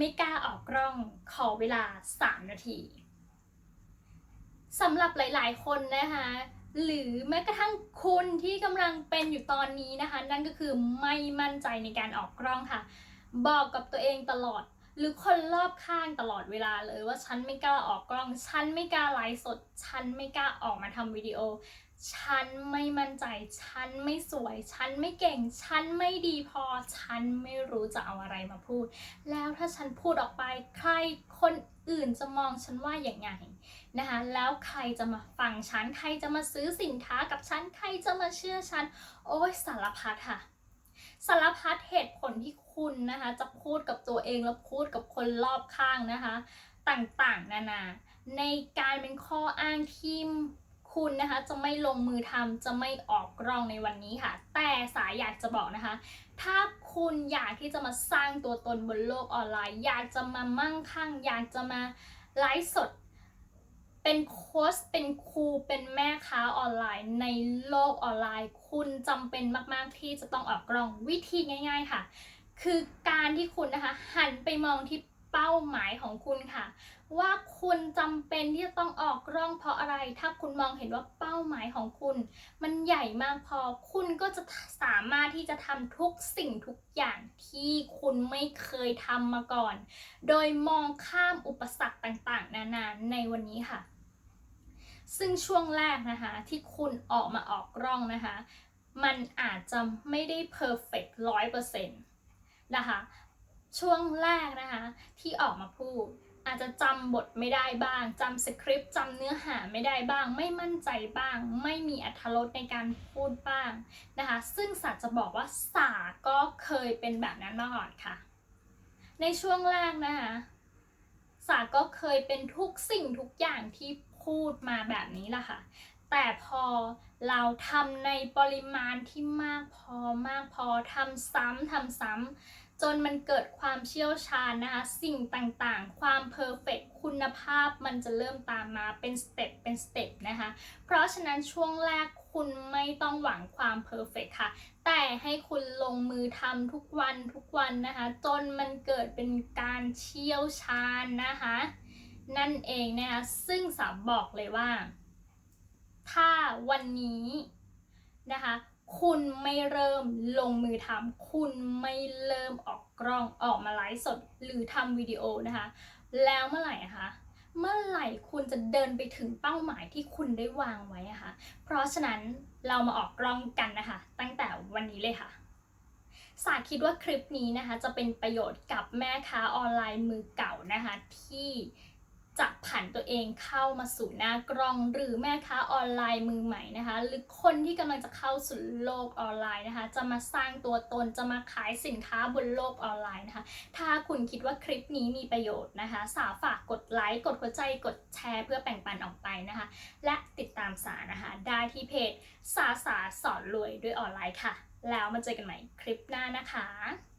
ไม่กล้าออกกล้องขอเวลา 3 นาทีสำหรับหลาย ๆ คนนะคะ หรือแม้กระทั่งคุณที่กำลังเป็นอยู่ตอนนี้นะคะ นั่นก็คือไม่มั่นใจในการออกกล้องค่ะ บอกกับตัวเองตลอด หรือคนรอบข้างตลอดเวลาเลยว่าฉันไม่กล้าออกกล้อง ฉันไม่กล้าไลฟ์สด ฉันไม่กล้าออกมาทำวิดีโอ ฉันไม่มั่นใจ ฉันไม่สวย ฉันไม่เก่ง ฉันไม่ดีพอ ฉันไม่รู้จะเอาอะไรมาพูด แล้วถ้าฉันพูดออกไป ใครคนอื่นจะมองฉันว่าอย่างไงนะคะ แล้วใครจะมาฟังฉัน ใครจะมาซื้อสินค้ากับฉัน ใครจะมาเชื่อฉัน โอ้ยสารพัดค่ะ สารพัดเหตุผลที่คุณนะคะ จะพูดกับตัวเองแล้วพูดกับคนรอบข้างนะคะ ต่างๆ นานา ในการเป็นข้ออ้างที่ คุณนะคะจะไม่ลงมือทำจะไม่ออกกล้องในวันนี้ค่ะ แต่สายอยากจะบอกนะคะ ถ้าคุณอยากที่จะมาสร้างตัวตนบนโลกออนไลน์ อยากจะมามั่งคั่ง อยากจะมาไลฟ์สด เป็นโค้ชเป็นครูเป็นแม่ค้าออนไลน์ ในโลกออนไลน์ คุณจำเป็นมาก ๆ ที่จะต้องออกกล้องวิธีง่าย ๆ ค่ะ คือการที่คุณนะคะหันไปมองที่เป้าหมายของคุณค่ะ ว่าคุณจำเป็นที่จะต้องออกกล้องเพราะอะไร ถ้าคุณมองเห็นว่าเป้าหมายของคุณ มันใหญ่มากพอ คุณก็จะสามารถที่จะทำทุกสิ่งทุกอย่างที่คุณไม่เคยทำมาก่อน โดยมองข้ามอุปสรรคต่างๆ นานาในวันนี้ค่ะ ซึ่งช่วงแรกนะคะที่คุณออกมาออกกล้องนะคะ มันอาจจะไม่ได้เพอร์เฟกต์ร้อยเปอร์เซ็นต์นะคะ ช่วงแรกนะคะที่ออกมาพูด อาจจะจำบทไม่ได้บ้างจำสคริปต์จำเนื้อหาไม่ได้บ้าง ไม่มั่นใจบ้าง ไม่มีอรรถรสในการพูดบ้างนะคะ ซึ่งสาจะบอกว่าสาก็เคยเป็นแบบนั้นมาก่อนค่ะ ในช่วงแรกนะคะสาก็เคยเป็นทุกสิ่งทุกอย่างที่พูดมาแบบนี้แหละค่ะ แต่พอเราทำในปริมาณที่มากพอมากพอทำซ้ำทำซ้ำจนมันเกิดความเชี่ยวชาญนะคะ สิ่งต่างๆ ความเพอร์เฟกคุณภาพมันจะเริ่มตามมาเป็นสเต็ปเป็นสเต็ปนะคะ เพราะฉะนั้นช่วงแรกคุณไม่ต้องหวังความเพอร์เฟกค่ะ แต่ให้คุณลงมือทำทุกวันทุกวันนะคะ จนมันเกิดเป็นการเชี่ยวชาญนะคะ นั่นเองนะคะ ซึ่งสาบอกเลยว่า วันนี้นะคะ คุณไม่เริ่มลงมือทำคุณไม่เริ่มออกกล้องออกมาไลฟ์สดหรือทำวิดีโอนะคะ แล้วเมื่อไหร่คะเมื่อไหร่คุณจะเดินไปถึงเป้าหมายที่คุณได้วางไว้อะคะ เพราะฉะนั้นเรามาออกกล้องกันนะคะ ตั้งแต่วันนี้เลยค่ะสาคิดว่าคลิปนี้นะคะจะเป็นประโยชน์กับแม่ค้าออนไลน์มือเก่านะคะที่ จะผันตัวเองเข้ามาสู่หน้ากล้อง หรือแม่ค้าออนไลน์มือใหม่นะคะ หรือคนที่กำลังจะเข้าสู่โลกออนไลน์นะคะ จะมาสร้างตัวตนจะมาขายสินค้าบนโลกออนไลน์นะคะ ถ้าคุณคิดว่าคลิปนี้มีประโยชน์นะคะ สาฝากกดไลค์กดหัวใจกดแชร์เพื่อแบ่งปันออกไปนะคะ และติดตามสานะคะ ได้ที่เพจสาสาสอนรวยด้วยออนไลน์ค่ะ แล้วมาเจอกันใหม่คลิปหน้านะคะ